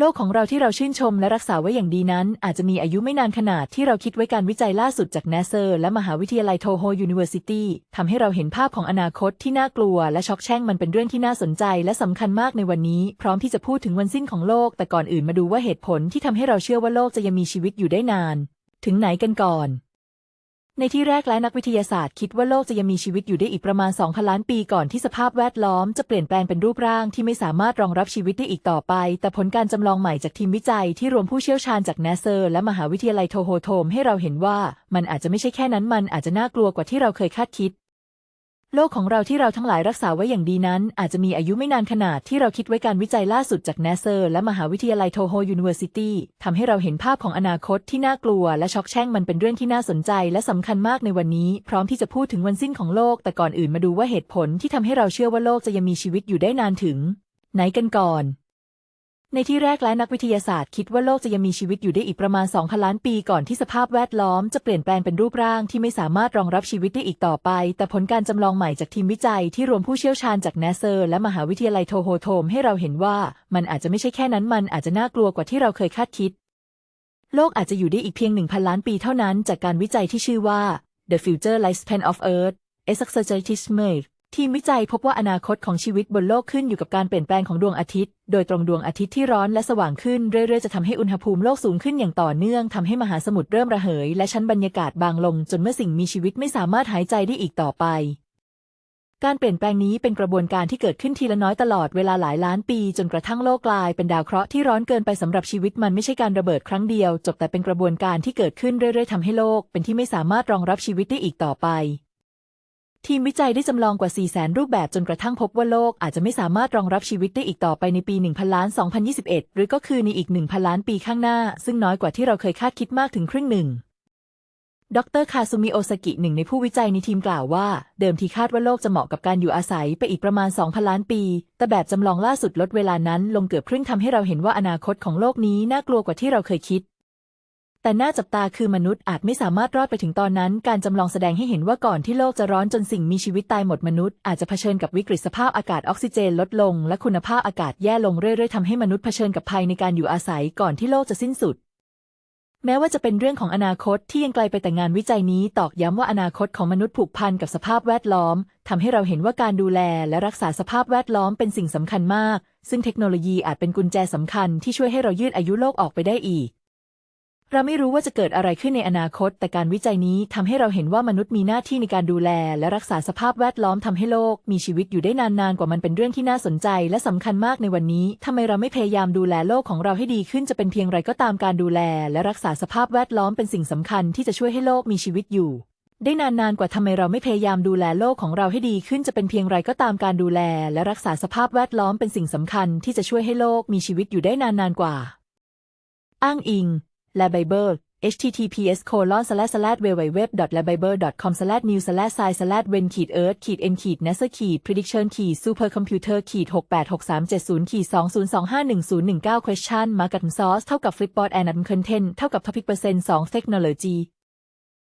โลกของเราที่เราชื่นชมและรักษาไว้อย่างดีนั้น อาจจะมีอายุไม่นานขนาดที่เราคิดไว้การวิจัยล่าสุดจากเนเซอร์ และมหาวิทยาลัยโทโฮยูนิเวอร์ซิตี้ทำให้เราเห็นภาพของอนาคตที่น่ากลัว และช็อกแช่งมันเป็นเรื่องที่น่าสนใจ และสำคัญมากในวันนี้ พร้อมที่จะพูดถึงวันสิ้นของโลก แต่ก่อนอื่นมาดูว่าเหตุผลที่ทำให้เราเชื่อว่าโลกจะยังมีชีวิตอยู่ได้นาน ถึงไหนกันก่อน ในที่แรกและนักวิทยาศาสตร์คิดว่าโลกจะยังมีชีวิตอยู่ได้อีกประมาณ2พันล้านปีก่อนที่สภาพแวดล้อมจะเปลี่ยนแปลงเป็นรูปร่างที่ไม่สามารถรองรับชีวิตได้อีกต่อไป แต่ผลการจำลองใหม่จากทีมวิจัยที่รวมผู้เชี่ยวชาญจากนาเซอร์ และมหาวิทยาลัยโทโฮโทมให้เราเห็นว่า มันอาจจะไม่ใช่แค่นั้นมันอาจจะน่ากลัวกว่าที่เราเคยคาดคิด โลกของเราที่เราทั้งหลายรักษาไว้อย่างดีนั้น อาจจะมีอายุไม่นานขนาดที่เราคิดไว้การวิจัยล่าสุดจากนเซอร์ และมหาวิทยาลัยโทโฮยูนิเวอร์ซิตี้ทำให้เราเห็นภาพของอนาคตที่น่ากลัว และช็อกแช่งมันเป็นเรื่องที่น่าสนใจ และสำคัญมากในวันนี้ พร้อมที่จะพูดถึงวันสิ้นของโลก แต่ก่อนอื่นมาดูว่าเหตุผลที่ทำให้เราเชื่อว่าโลกจะยังมีชีวิตอยู่ได้นานถึง ไหนกันก่อน ในที่แรกและนักวิทยาศาสตร์คิดว่าโลกจะยังมีชีวิตอยู่ได้อีกประมาณ2,000ล้านปีก่อนที่สภาพแวดล้อมจะเปลี่ยนแปลงเป็นรูปร่างที่ไม่สามารถรองรับชีวิตได้อีกต่อไป แต่ผลการจำลองใหม่จากทีมวิจัยที่รวมผู้เชี่ยวชาญจากนาเซอร์และมหาวิทยาลัยโทโฮโทมให้เราเห็นว่ามันอาจจะไม่ใช่แค่นั้นมันอาจจะน่ากลัวกว่าที่เราเคยคาดคิด โลกอาจจะอยู่ได้อีกเพียง1,000ล้านปีเท่านั้นจากการวิจัยที่ชื่อว่า The Future Lifespan of Earth a s a c t i s m e ทีมวิจัยพบว่าอนาคตของชีวิตบนโลกขึ้นอยู่กับการเปลี่ยนแปลงของดวงอาทิตย์ โดยตรงดวงอาทิตย์ที่ร้อนและสว่างขึ้นเรื่อยๆจะทำให้อุณหภูมิโลกสูงขึ้นอย่างต่อเนื่องทำให้มหาสมุทรเริ่มระเหย และชั้นบรรยากาศบางลง จนเมื่อสิ่งมีชีวิตไม่สามารถหายใจได้อีกต่อไป การเปลี่ยนแปลงนี้เป็นกระบวนการที่เกิดขึ้นทีละน้อยตลอดเวลาหลายล้านปี จนกระทั่งโลกกลายเป็นดาวเคราะห์ที่ร้อนเกินไปสำหรับชีวิตมันไม่ใช่การระเบิดครั้งเดียว จบแต่เป็นกระบวนการที่เกิดขึ้นเรื่อย ๆทำให้โลก เป็นที่ไม่สามารถรองรับชีวิตได้อีกต่อไป ทีมวิจัยได้จำลองกว่า 4 0 0 0 0 0รูปแบบจนกระทั่งพบว่าโลกอาจจะไม่สามารถรองรับชีวิตได้อีกต่อไปในปี 1000ล้าน2021 หรือก็คือในอีก 1,000 ล้านปีข้างหน้า ซึ่งน้อยกว่าที่เราเคยคาดคิดมากถึงครึ่งหนึ่ง ดรคาซุมิโอซากิหนึ่งในผู้วิจัยในทีมกล่าวว่า เดิมทีคาดว่าโลกจะเหมาะกับการอยู่อาศัยไปอีกประมาณ 2,000 ล้านปี แต่แบบจำลองล่าสุดลดเวลานั้น ลงเกือบครึ่งทำให้เราเห็นว่าอนาคตของโลกนี้น่ากลัวกว่าที่เราเคยคิด แต่น่าจับตาคือมนุษย์อาจไม่สามารถรอดไปถึงตอนนั้น การจำลองแสดงให้เห็นว่าก่อนที่โลกจะร้อนจนสิ่งมีชีวิตตายหมดมนุษย์อาจจะเผชิญกับวิกฤตสภาพอากาศออกซิเจนลดลง และคุณภาพอากาศแย่ลงเรื่อยๆทำให้มนุษย์เผชิญกับภัยในการอยู่อาศัยก่อนที่โลกจะสิ้นสุด แม้ว่าจะเป็นเรื่องของอนาคตที่ยังไกลไปแต่งานวิจัยนี้ตอกย้ำว่าอนาคตของมนุษย์ผูกพันกับสภาพแวดล้อมทำให้เราเห็นว่าการดูแลและรักษาสภาพแวดล้อมเป็นสิ่งสำคัญมาก ซึ่งเทคโนโลยีอาจเป็นกุญแจสำคัญที่ช่วยให้เรายืดอายุโลกออกไปได้อีก เราไม่รู้ว่าจะเกิดอะไรขึ้นในอนาคต แต่การวิจัยนี้ทำให้เราเห็นว่ามนุษย์มีหน้าที่ในการดูแล และรักษาสภาพแวดล้อมทำให้โลก มีชีวิตอยู่ได้นานๆ กว่ามันเป็นเรื่องที่น่าสนใจ และสำคัญมากในวันนี้ทำไมเราไม่พยายามดูแลโลกของเราให้ดีขึ้นจะเป็นเพียงไรก็ตามการดูแล และรักษาสภาพแวดล้อมเป็นสิ่งสำคัญที่จะช่วยให้โลกมีชีวิตอยู่ ได้นานๆกว่าทำไมเราไม่พยายามดูแลโลกของเราให้ดีขึ้นจะเป็นเพียงไรก็ตามการดูแล และรักษาสภาพแวดล้อมเป็นสิ่งสำคัญที่จะช่วยให้โลกมีชีวิตอยู่ได้นานๆกว่า อ้างอิง และไบเบิล https colon slash slash www labible com slash new slash sci slash when ขีด earth ขีด n ขีด nasa ขีด prediction ขีด supercomputer ขีด 686370ขีด20251019 question market source เท่ากับ flipboard and content เท่ากับ topic percent 2 technology